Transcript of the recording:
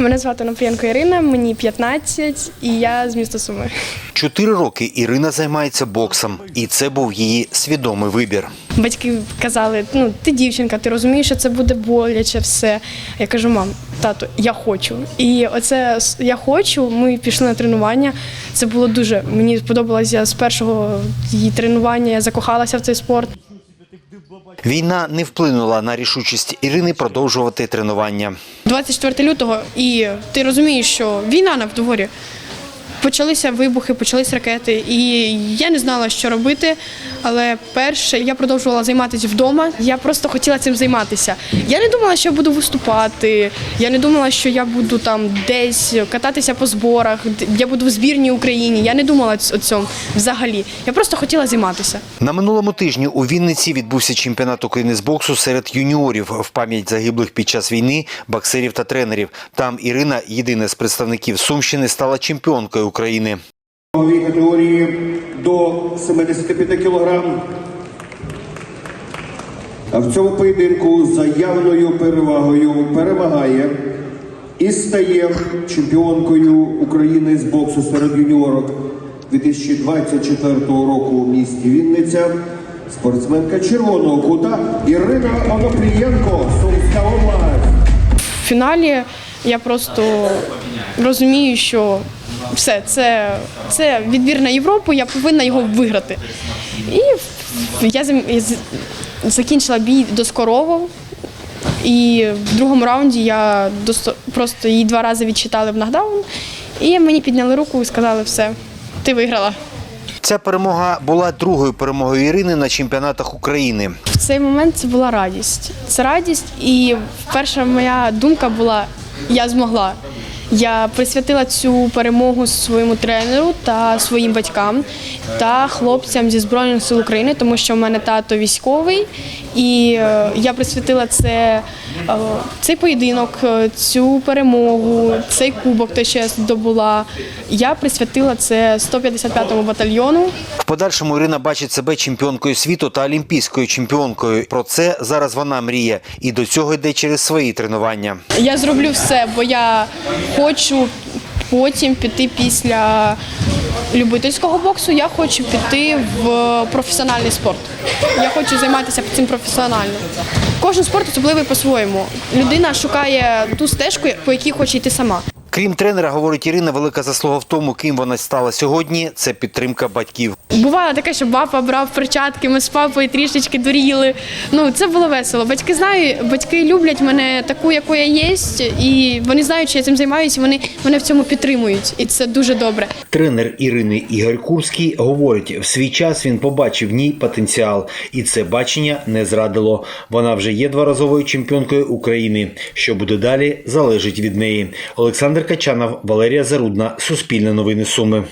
Мене звати Напрієнко Ірина, мені 15 і я з міста Суми. Чотири роки Ірина займається боксом, і це був її свідомий вибір. Батьки казали: ну ти дівчинка, ти розумієш, що це буде боляче все. Я кажу, мам, тато, я хочу. І оце я хочу. Ми пішли на тренування. Це було дуже. Мені сподобалося з першого її тренування. Я закохалася в цей спорт. Війна не вплинула на рішучість Ірини продовжувати тренування. 24 лютого, і ти розумієш, що війна на дворі. Почалися вибухи, почались ракети, і я не знала, що робити. Але перше, я продовжувала займатися вдома. Я просто хотіла цим займатися. Я не думала, що я буду виступати. Я не думала, що я буду там десь кататися по зборах. Я буду в збірній Україні. Я не думала о цьому взагалі. Я просто хотіла займатися. На минулому тижні у Вінниці відбувся чемпіонат України з боксу серед юніорів в пам'ять загиблих під час війни, боксерів та тренерів. Там Ірина, єдина з представників Сумщини, стала чемпіонкою України. Ваговій категорії до 75 кілограм. А в цьому поєдинку за явною перевагою перемагає і стає чемпіонкою України з боксу серед юніорок 2024 року в місті Вінниця. Спортсменка червоного кута Ірина Онопрієнко, Сумська область. В фіналі я просто розумію, що все, це, це відбір на Європу, я повинна його виграти. І я закінчила бій доскорово. І в другому раунді я просто її два рази відчитали в нокдаун. І мені підняли руку і сказали, все, ти виграла. Ця перемога була другою перемогою Ірини на чемпіонатах України. В цей момент це була радість. Це радість, і перша моя думка була: я змогла. Я присвятила цю перемогу своєму тренеру та своїм батькам та хлопцям зі Збройних сил України, тому що в мене тато військовий, і е, я присвятила це цей поєдинок, е, цю перемогу, цей кубок, те, що я здобула. Я присвятила це 155-му батальйону. В подальшому Ірина бачить себе чемпіонкою світу та олімпійською чемпіонкою. Про це зараз вона мріє і до цього йде через свої тренування. Я зроблю все, бо я хочу потім піти після любительського боксу. Я хочу піти в професіональний спорт. Я хочу займатися цим професіонально. Кожен спорт особливий по-своєму. Людина шукає ту стежку, по якій хоче йти сама. Крім тренера, говорить Ірина, велика заслуга в тому, ким вона стала сьогодні. Це підтримка батьків. Бувало таке, що папа брав перчатки, ми з папою трішечки дуріли. Ну це було весело. Батьки знають, батьки люблять мене таку, яку я є, і вони знають, що я цим займаюся. Вони мене в цьому підтримують, і це дуже добре. Тренер Ірини Ігор Курський говорить, в свій час він побачив в ній потенціал, і це бачення не зрадило. Вона вже є дворазовою чемпіонкою України. Що буде далі, залежить від неї. Олександр Качанов, Валерія Зарудна, Суспільне новини Суми.